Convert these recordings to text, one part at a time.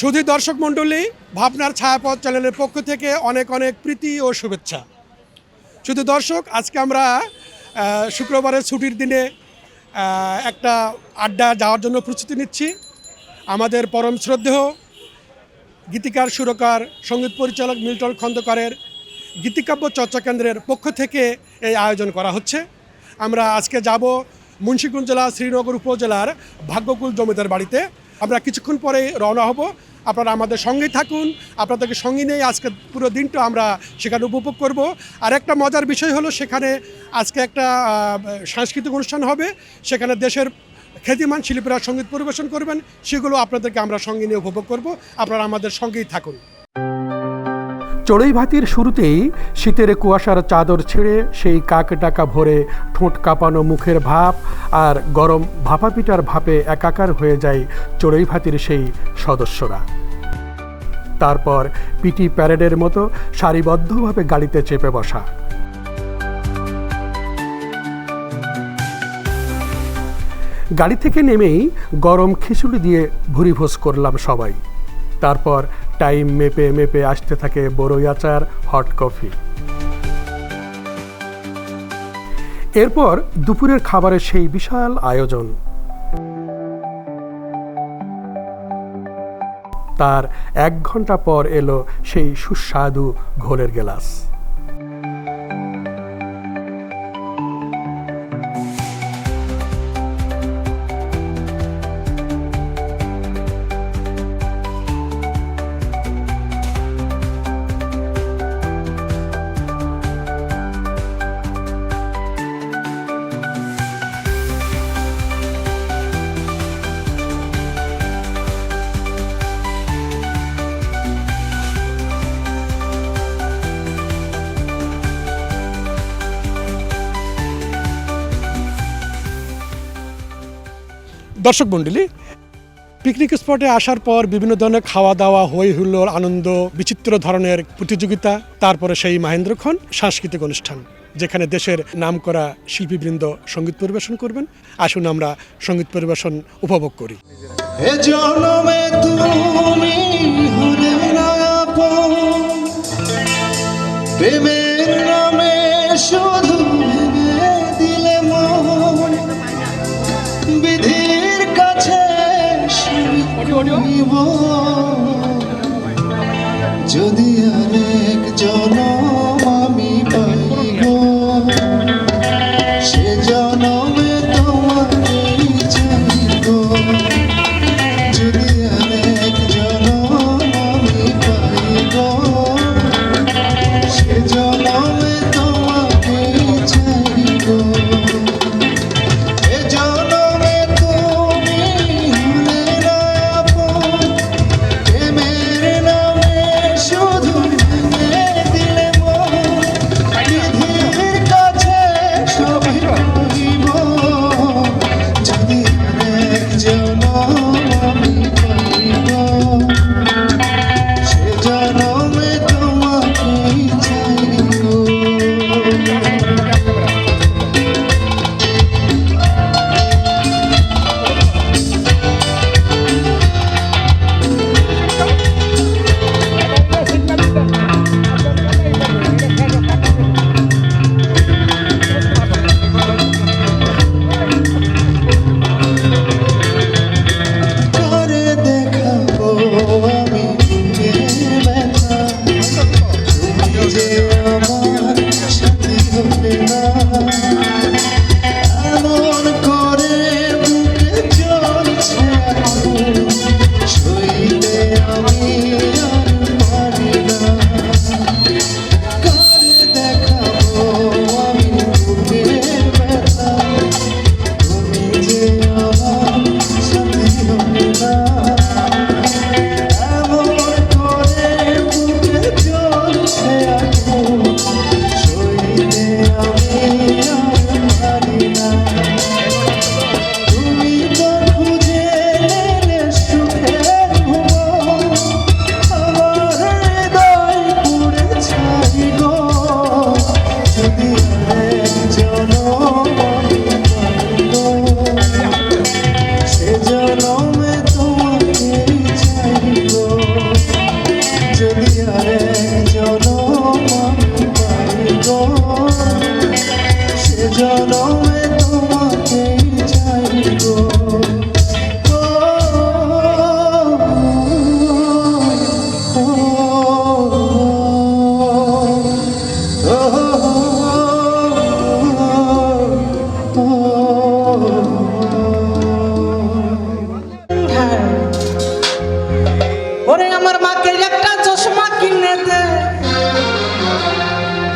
সুধী দর্শক মণ্ডলী, ভাবনার ছায়াপথ চ্যানেলের পক্ষ থেকে অনেক অনেক প্রীতি ও শুভেচ্ছা। শুধু দর্শক, আজকে আমরা শুক্রবারের ছুটির দিনে একটা আড্ডা যাওয়ার জন্য প্রস্তুতি নিচ্ছি। আমাদের পরম শ্রদ্ধেয় গীতিকার, সুরকার, সংগীত পরিচালক মিল্টন খন্দকারের গীতিকাব্য চর্চা কেন্দ্রের পক্ষ থেকে এই আয়োজন করা হচ্ছে। আমরা আজকে যাব মুন্সিগঞ্জ জেলা, শ্রীনগর উপজেলার ভাগ্যকুল জমিদার বাড়িতে। আমরা কিছুক্ষণ পরে রওনা হব। আপনারা আমাদের সঙ্গেই থাকুন। আপনাদেরকে সঙ্গে নিয়ে আজকে পুরো দিনটা আমরা সেখানে উপভোগ করব। আর একটা মজার বিষয় হলো সেখানে আজকে একটা সাংস্কৃতিক অনুষ্ঠান হবে। সেখানে দেশের খ্যাতিমান শিল্পীরা সংগীত পরিবেশন করবেন। সেগুলো আপনাদেরকে আমরা সঙ্গে নিয়ে উপভোগ করব। আপনারা আমাদের সঙ্গেই থাকুন। চড়ুই ভাতির শুরুতেই শীতের কুয়াশার চাদর ছেড়ে সেই কাক ডাকা ভরে ঠোঁট কাঁপানো মুখের ভাপ আর গরম ভাপা পিঠার ভাপে একাকার হয়ে যায় চড়ুই ভাতির সেই সদস্যরা। তারপর পিটি প্যারেডের মতো সারিবদ্ধভাবে গাড়িতে চেপে বসা। গাড়ি থেকে নেমেই গরম খিচুড়ি দিয়ে ভুরিভোজ করলাম সবাই। তারপর টাইম মেপে মেপে আসতে থাকে বড়ই আচার হট কফি। এরপর দুপুরের খাবারের সেই বিশাল আয়োজন। তার এক ঘণ্টা পর এলো সেই সুস্বাদু ঘোলের গেলাস। দর্শক মণ্ডলী পিকনিক স্পটে আসার পর বিভিন্ন ধরনের খাওয়া দাওয়া হই হুল্লোড়, আনন্দ, বিচিত্র ধরনের প্রতিযোগিতা, তারপরে সেই মাহেন্দ্রক্ষণ সাংস্কৃতিক অনুষ্ঠান, যেখানে দেশের নামকরা শিল্পীবৃন্দ সংগীত পরিবেশন করবেন। আসুন আমরা সংগীত পরিবেশন উপভোগ করি। নামে শুধু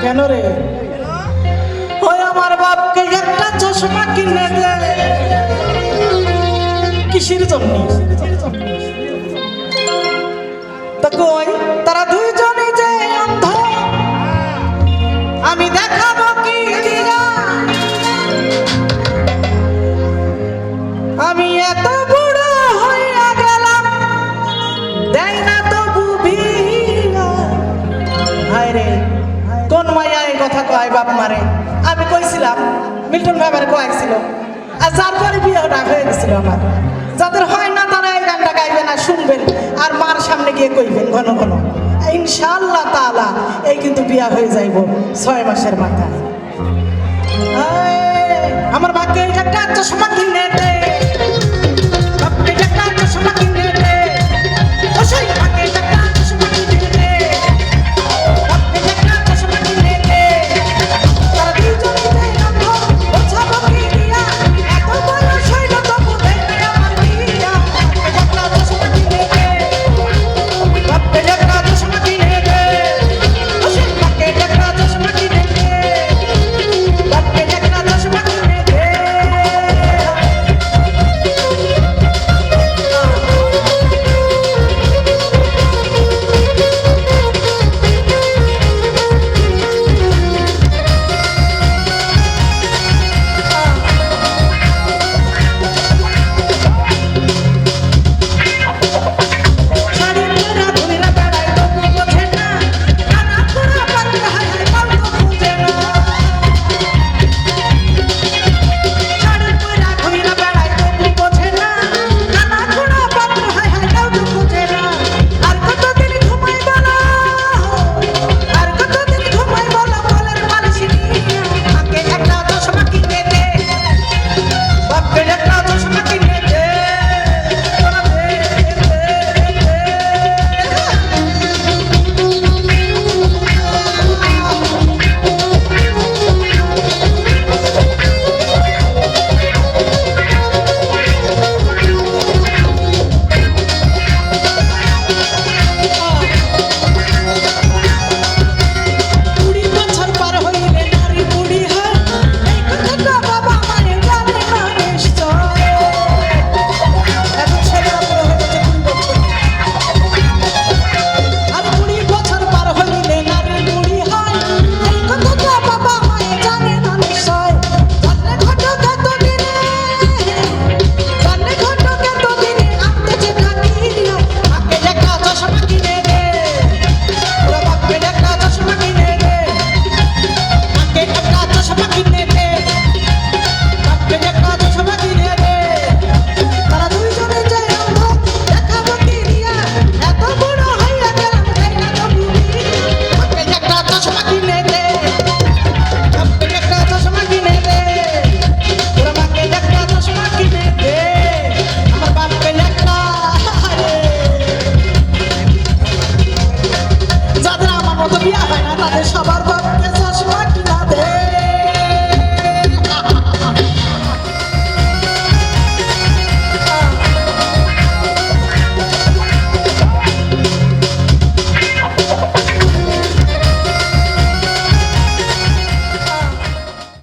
কেন রে? ওই আমার বাপকে একটা চশমা কিনে দেয় কিসের জন্য? তা কই? মিল্টন বাবার কয়েছিল আর যার পরে বিয়েটা হয়ে গেছিল আমার। যাদের হয় না তারা এই গানটা গাইবেন আর শুনবেন আর মার সামনে গিয়ে কইবেন ঘন ঘন। ইনশাল্লাহ তালা এই কিন্তু বিয়া হয়ে যাইব ছয় মাসের মাথায়। আমার ভাগ্যে এই গানটা আচ্ছা নেতে